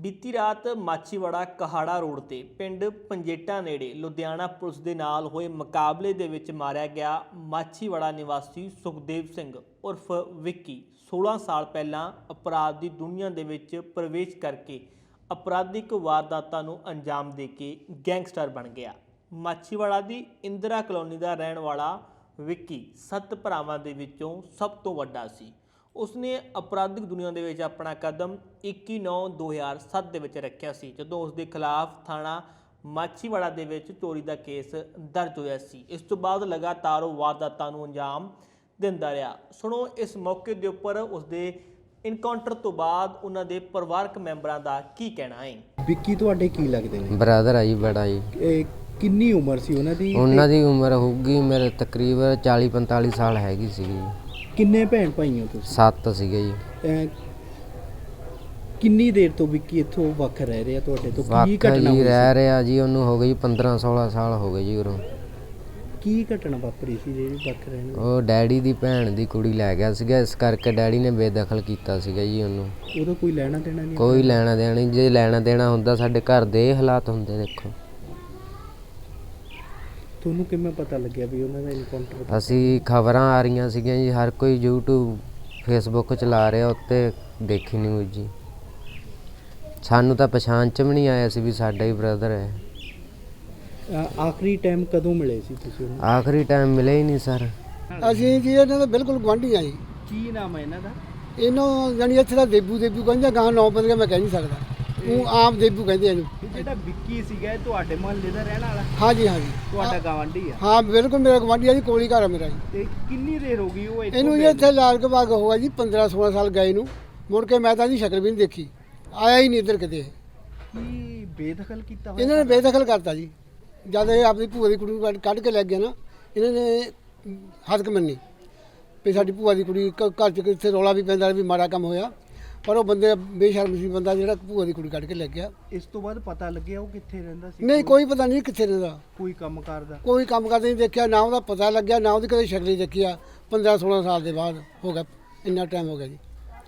ਬੀਤੀ ਰਾਤ ਮਾਚੀਵਾੜਾ ਕਹਾੜਾ ਰੋਡ ਤੇ ਪਿੰਡ ਪੰਜੇਟਾ ਨੇੜੇ ਲੁਧਿਆਣਾ ਪੁਲਿਸ ਦੇ ਨਾਲ ਹੋਏ ਮੁਕਾਬਲੇ ਦੇ ਵਿੱਚ ਮਾਰਿਆ ਗਿਆ ਮਾਚੀਵਾੜਾ ਨਿਵਾਸੀ ਸੁਖਦੇਵ ਸਿੰਘ ਉਰਫ ਵਿੱਕੀ। 16 ਸਾਲ ਪਹਿਲਾਂ ਅਪਰਾਧ ਦੀ ਦੁਨੀਆ ਦੇ ਵਿੱਚ ਪ੍ਰਵੇਸ਼ ਕਰਕੇ ਅਪਰਾਧਿਕ ਵਾਰਦਾਤਾਂ ਨੂੰ ਅੰਜਾਮ ਦੇ ਕੇ ਗੈਂਗਸਟਰ ਬਣ ਗਿਆ। ਮਾਚੀਵਾੜਾ ਦੀ ਇੰਦਰਾ ਕਲੋਨੀ ਦਾ ਰਹਿਣ ਵਾਲਾ ਵਿੱਕੀ ਸੱਤ ਭਰਾਵਾਂ ਦੇ ਵਿੱਚੋਂ ਸਭ ਤੋਂ ਵੱਡਾ ਸੀ। ਉਸਨੇ ਅਪਰਾਧਿਕ ਦੁਨੀਆ ਦੇ ਵਿੱਚ ਆਪਣਾ ਕਦਮ 21/9/2007 ਦੇ ਵਿੱਚ ਰੱਖਿਆ ਸੀ ਜਦੋਂ ਉਸ ਦੇ ਖਿਲਾਫ ਥਾਣਾ ਮਾਚੀਵਾੜਾ ਦੇ ਵਿੱਚ ਚੋਰੀ ਦਾ ਕੇਸ ਦਰਜ ਹੋਇਆ ਸੀ। ਇਸ ਤੋਂ ਬਾਅਦ ਲਗਾਤਾਰ ਉਹ ਵਾਰਦਾਤਾਂ ਨੂੰ ਅੰਜਾਮ ਦਿੰਦਾ ਰਿਹਾ। ਸੁਣੋ ਇਸ ਮੌਕੇ ਦੇ ਉੱਪਰ ਉਸ ਦੇ ਇਨਕਾਊਂਟਰ ਤੋਂ ਬਾਅਦ ਉਹਨਾਂ ਦੇ ਪਰਿਵਾਰਕ ਮੈਂਬਰਾਂ ਦਾ ਕੀ ਕਹਿਣਾ ਹੈ? ਵਿੱਕੀ ਤੁਹਾਡੇ ਕੀ ਲੱਗਦੇ ਨੇ? ਬ੍ਰਦਰ ਆ ਜੀ ਬੜਾ ਜੀ। ਇਹ ਕਿੰਨੀ ਉਮਰ ਸੀ ਉਹਨਾਂ ਦੀ? ਉਹਨਾਂ ਦੀ ਉਮਰ ਹੋਊਗੀ ਮੇਰੇ ਤਕਰੀਬਨ 40 45 ਸਾਲ ਹੈਗੀ ਸੀਗੀ। ਜੀ ਕਿੰਨੇ ਭੈਣ ਭਾਈ ਹੋ ਤੁਸੀਂ? ਸੱਤ ਸੀਗੇ ਜੀ। ਅਹ ਕਿੰਨੀ ਦੇਰ ਤੋਂ ਵਿੱਕੀ ਇੱਥੋਂ ਵੱਖ ਰਹਿ ਰਿਹਾ ਤੁਹਾਡੇ ਤੋਂ? ਕੀ ਵਾਕਾ ਘਟਨਾ ਜੀ ਹੋਈ ਰਹਿ ਸੀ? ਰਿਹਾ ਜੀ ਉਹਨੂੰ ਹੋ ਗਈ 15 16 ਸਾਲ ਹੋ ਗਏ ਜੀ ਉਰੋਂ। ਕੀ ਘਟਨਾ ਵਾਪਰੀ ਸੀ ਜਿਹੜੀ ਵੱਖ ਰਹਿਣ ਉਹ ਡੈਡੀ ਦੀ ਭੈਣ ਦੀ ਕੁੜੀ ਲੈ ਗਿਆ ਸੀਗਾ ਇਸ ਕਰਕੇ ਡੈਡੀ ਨੇ ਬੇਦਖਲ ਕੀਤਾ ਸੀਗਾ ਜੀ ਉਹਨੂੰ। ਉਹਦਾ ਕੋਈ ਲੈਣਾ ਦੇਣਾ ਨਹੀਂ ਕੋਈ ਲੈਣਾ ਦੇਣਾ ਨਹੀਂ ਜੇ ਲੈਣਾ ਦੇਣਾ ਹੁੰਦਾ ਸਾਡੇ ਘਰ ਦੇ ਇਹ ਹਾਲਾਤ ਹੁੰਦੇ ਦੇਖੋ। ਤੁਹਾਨੂੰ ਕਿਵੇਂ ਪਤਾ ਲੱਗਿਆ ਵੀ ਉਹਨਾਂ ਦਾ ਇਨਕਾਊਂਟਰ ਅਸੀਂ ਖਬਰਾਂ ਆ ਰਹੀਆਂ ਸੀਗੀਆਂ ਜੀ ਹਰ ਕੋਈ YouTube Facebook ਚਲਾ ਰਿਹਾ ਉੱਤੇ ਦੇਖੀ ਨਿਊਜ਼ ਜੀ। ਸਾਨੂੰ ਤਾਂ ਪਛਾਣ ਚ ਵੀ ਨਹੀਂ ਆਇਆ ਸੀ ਵੀ ਸਾਡਾ ਹੀ ਬ੍ਰਦਰ ਹੈ। ਆਖਰੀ ਟਾਈਮ ਕਦੋਂ ਮਿਲੇ ਸੀ ਤੁਸੀਂ ਉਹਨੂੰ? ਆਖਰੀ ਟਾਈਮ ਮਿਲੇ ਹੀ ਨਹੀਂ ਸਰ ਅਸੀਂ ਜੀ ਇਹਨਾਂ ਦੇ ਬਿਲਕੁਲ ਗੁਆਂਢੀ ਆ ਜੀ। ਕੀ ਨਾਮ ਹੈ ਇਹਨਾਂ ਦਾ? ਇਹਨੂੰ ਜਾਨੀ ਇੱਥੇ ਦਾ ਦੇਬੂ ਦੇਬੂ ਕਹਿੰਦੇ ਗਾਂ ਨੌ ਬੰਦੇ ਮੈਂ ਕਹਿ ਨਹੀਂ ਸਕਦਾ। ਉਹ ਆਪ ਦੇਬੂ ਕਹਿੰਦੇ ਆ ਇਹਨੂੰ। ਇਹ ਜਿਹੜਾ ਵਿੱਕੀ ਸੀਗਾ ਇਹ ਤੁਹਾਡੇ ਮੁਹੱਲੇ ਦਾ ਰਹਿਣ ਵਾਲਾ? ਹਾਂਜੀ ਹਾਂਜੀ। ਤੁਹਾਡਾ ਗਵਾਂਢੀ ਆ? ਹਾਂ ਬਿਲਕੁਲ ਮੇਰਾ ਗੁਆਂਢੀ ਆ ਜੀ ਕੋਲੀ ਘਰ ਆ ਮੇਰਾ ਜੀ। ਤੇ ਕਿੰਨੀ ਦੇਰ ਹੋ ਗਈ ਉਹ ਇੱਥੋਂ ਇਹਨੂੰ ਜੀ ਇੱਥੇ ਲਾਲ ਕੇ ਬਾਗ ਹੋਇਆ ਜੀ 15 16 ਸਾਲ ਗਏ ਨੂੰ। ਮੁੜ ਕੇ ਮੈਂ ਤਾਂ ਇਹਦੀ ਸ਼ਕਲ ਵੀ ਨਹੀਂ ਦੇਖੀ। ਆਇਆ ਹੀ ਨਹੀਂ ਇੱਧਰ ਕਿਤੇ। ਕੀ ਬੇਦਖਲ ਕੀਤਾ ਹੋਇਆ ਇਹਨਾਂ ਨੇ ਬੇਦਖਲ ਕਰਤਾ ਜੀ। ਜਦ ਇਹ ਆਪਣੀ ਭੂਆ ਦੀ ਕੁੜੀ ਨੂੰ ਕੱਢ- ਕੇ ਲੈ ਗਿਆ ਨਾ ਇਹਨਾਂ ਨੇ ਹੱਥ ਮੰਨੀ। ਵੀ ਸਾਡੀ ਭੂਆ ਦੀ ਕੁੜੀ ਘਰ ਚ ਕਿੱਥੇ ਰੌਲਾ ਵੀ ਪੈਂਦਾ ਵੀ ਮਾੜਾ ਕੰਮ ਹੋਇਆ। ਪਰ ਉਹ ਬੰਦੇ ਬੇਸ਼ਰਮ ਸੀ ਬੰਦਾ ਜਿਹੜਾ ਭੂਆ ਦੀ ਕੁੜੀ ਕੱਢ ਕੇ ਲੈ ਗਿਆ। ਇਸ ਤੋਂ ਬਾਅਦ ਪਤਾ ਲੱਗਿਆ ਉਹ ਕਿੱਥੇ ਰਹਿੰਦਾ ਸੀ? ਨਹੀਂ ਕੋਈ ਪਤਾ ਨਹੀਂ ਕਿੱਥੇ ਰਹਿੰਦਾ। ਕੋਈ ਕੰਮ ਕਰਦਾ ਕੋਈ ਕੰਮ ਕਰਦੇ ਨਹੀਂ ਦੇਖਿਆ ਨਾ ਉਹਦਾ ਪਤਾ ਲੱਗਿਆ ਨਾ ਉਹਦੀ ਕਦੇ ਸ਼ਕਲ ਹੀ ਦੇਖੀ ਆ। 15 16 ਸਾਲ ਦੇ ਬਾਅਦ ਹੋ ਗਿਆ ਇੰਨਾ ਟਾਈਮ ਹੋ ਗਿਆ ਜੀ।